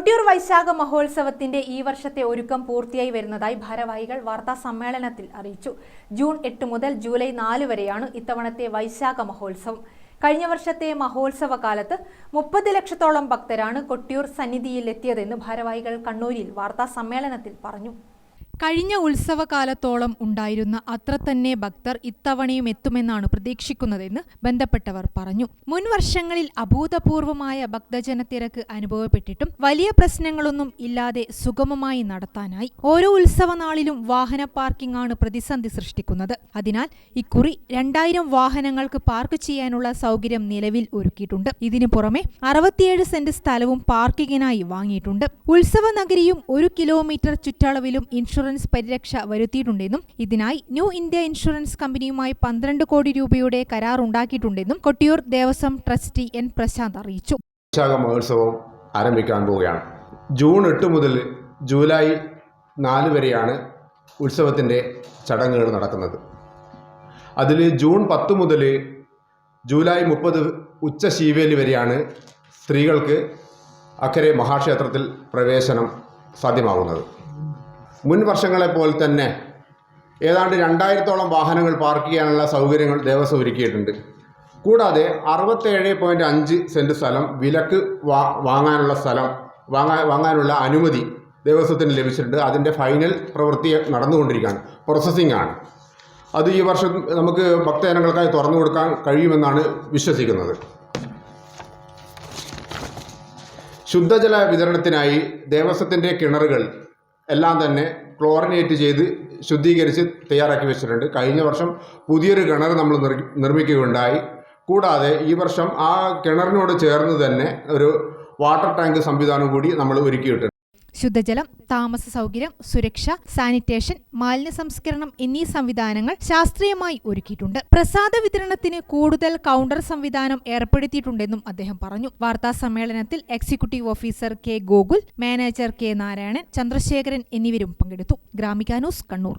കൊട്ടിയൂർ വൈശാഖ മഹോത്സവത്തിന്റെ ഈ വർഷത്തെ ഒരുക്കം പൂർത്തിയായി വരുന്നതായി ഭാരവാഹികൾ വാർത്താ സമ്മേളനത്തിൽ അറിയിച്ചു. ജൂൺ എട്ട് മുതൽ ജൂലൈ നാല് വരെയാണ് ഇത്തവണത്തെ വൈശാഖ മഹോത്സവം. കഴിഞ്ഞ വർഷത്തെ മഹോത്സവ കാലത്ത് മുപ്പത് ലക്ഷത്തോളം ഭക്തരാണ് കൊട്ടിയൂർ സന്നിധിയിൽ എത്തിയതെന്ന് ഭാരവാഹികൾ കണ്ണൂരിൽ വാർത്താ സമ്മേളനത്തിൽ പറഞ്ഞു. കഴിഞ്ഞ ഉത്സവകാലത്തോളം ഉണ്ടായിരുന്ന അത്ര തന്നെ ഭക്തർ ഇത്തവണയും എത്തുമെന്നാണ് പ്രതീക്ഷിക്കുന്നതെന്ന് ബന്ധപ്പെട്ടവർ പറഞ്ഞു. മുൻ വർഷങ്ങളിൽ അഭൂതപൂർവമായ ഭക്തജനത്തിരക്ക് അനുഭവപ്പെട്ടിട്ടും വലിയ പ്രശ്നങ്ങളൊന്നും ഇല്ലാതെ സുഗമമായി നടത്താനായി ഓരോ ഉത്സവനാളിലും വാഹന പാർക്കിംഗ് ആണ് പ്രതിസന്ധി സൃഷ്ടിക്കുന്നത്. അതിനാൽ ഇക്കുറി രണ്ടായിരം വാഹനങ്ങൾക്ക് പാർക്ക് ചെയ്യാനുള്ള സൗകര്യം നിലവിൽ ഒരുക്കിയിട്ടുണ്ട്. ഇതിനു പുറമെ അറുപത്തിയേഴ് സെന്റ് സ്ഥലവും പാർക്കിങ്ങിനായി വാങ്ങിയിട്ടുണ്ട്. ഉത്സവ നഗരിയും ഒരു കിലോമീറ്റർ ചുറ്റളവിലും ഇൻഷുറൻസ് പരിരക്ഷ വരുത്തിയിട്ടുണ്ടെന്നും ഇതിനായി ന്യൂ ഇന്ത്യ ഇൻഷുറൻസ് കമ്പനിയുമായി പന്ത്രണ്ട് കോടി രൂപയുടെ കരാർ ഉണ്ടാക്കിയിട്ടുണ്ടെന്നും കൊട്ടിയൂർ ദേവസ്വം ട്രസ്റ്റി എൻ പ്രശാന്ത് അറിയിച്ചു. മഹോത്സവം ആരംഭിക്കാൻ പോവുകയാണ്. ജൂൺ എട്ട് മുതൽ ജൂലൈ നാല് വരെയാണ് ഉത്സവത്തിന്റെ ചടങ്ങുകൾ നടക്കുന്നത്. അതിൽ ജൂൺ പത്ത് മുതൽ ജൂലൈ മുപ്പത് ഉച്ച ശീവേലി വരെയാണ് സ്ത്രീകൾക്ക് അക്കരെ മഹാക്ഷേത്രത്തിൽ പ്രവേശനം സാധ്യമാകുന്നത്. മുൻ വർഷങ്ങളെ വർഷങ്ങളെപ്പോലെ തന്നെ ഏതാണ്ട് രണ്ടായിരത്തോളം വാഹനങ്ങൾ പാർക്ക് ചെയ്യാനുള്ള സൗകര്യങ്ങൾ ദേവസ്വം ഒരുക്കിയിട്ടുണ്ട്. കൂടാതെ അറുപത്തേഴ് പോയിന്റ് അഞ്ച് സെന്റ് സ്ഥലം വിലക്ക് വാ വാങ്ങാനുള്ള സ്ഥലം വാങ്ങാ വാങ്ങാനുള്ള അനുമതി ദേവസ്വത്തിന് ലഭിച്ചിട്ടുണ്ട്. അതിന്റെ ഫൈനൽ പ്രവൃത്തി നടന്നുകൊണ്ടിരിക്കുകയാണ്. പ്രോസസ്സിംഗ് ആണ്. അത് ഈ വർഷം നമുക്ക് ഭക്തജനങ്ങൾക്കായി തുറന്നു കൊടുക്കാൻ കഴിയുമെന്നാണ് വിശ്വസിക്കുന്നത്. ശുദ്ധജല വിതരണത്തിനായി ദേവസ്വത്തിന്റെ കിണറുകൾ എല്ലാം തന്നെ ക്ലോറിനേറ്റ് ചെയ്ത് ശുദ്ധീകരിച്ച് തയ്യാറാക്കി വെച്ചിട്ടുണ്ട്. കഴിഞ്ഞ വർഷം പുതിയൊരു കിണർ നമ്മൾ നിർ- നിർമ്മിക്കുകയുണ്ടായി. കൂടാതെ ഈ വർഷം ആ കിണറിനോട് ചേർന്ന് തന്നെ ഒരു വാട്ടർ ടാങ്ക് സംവിധാനം കൂടി നമ്മൾ ഒരുക്കിയിട്ടുണ്ട്. ശുദ്ധജലം താമസ സൗകര്യം സുരക്ഷ സാനിറ്റേഷൻ മാലിന്യ സംസ്കരണം എന്നീ സംവിധാനങ്ങൾ ശാസ്ത്രീയമായി ഒരുക്കിയിട്ടുണ്ട്. പ്രസാദ വിതരണത്തിന് കൂടുതൽ കൗണ്ടർ സംവിധാനം ഏർപ്പെടുത്തിയിട്ടുണ്ടെന്നും അദ്ദേഹം പറഞ്ഞു. വാർത്താ സമ്മേളനത്തിൽ executive officer K Gokul manager K Narayanan Chandrasekharan എന്നിവരും പങ്കെടുത്തു. Gramika news Kannur.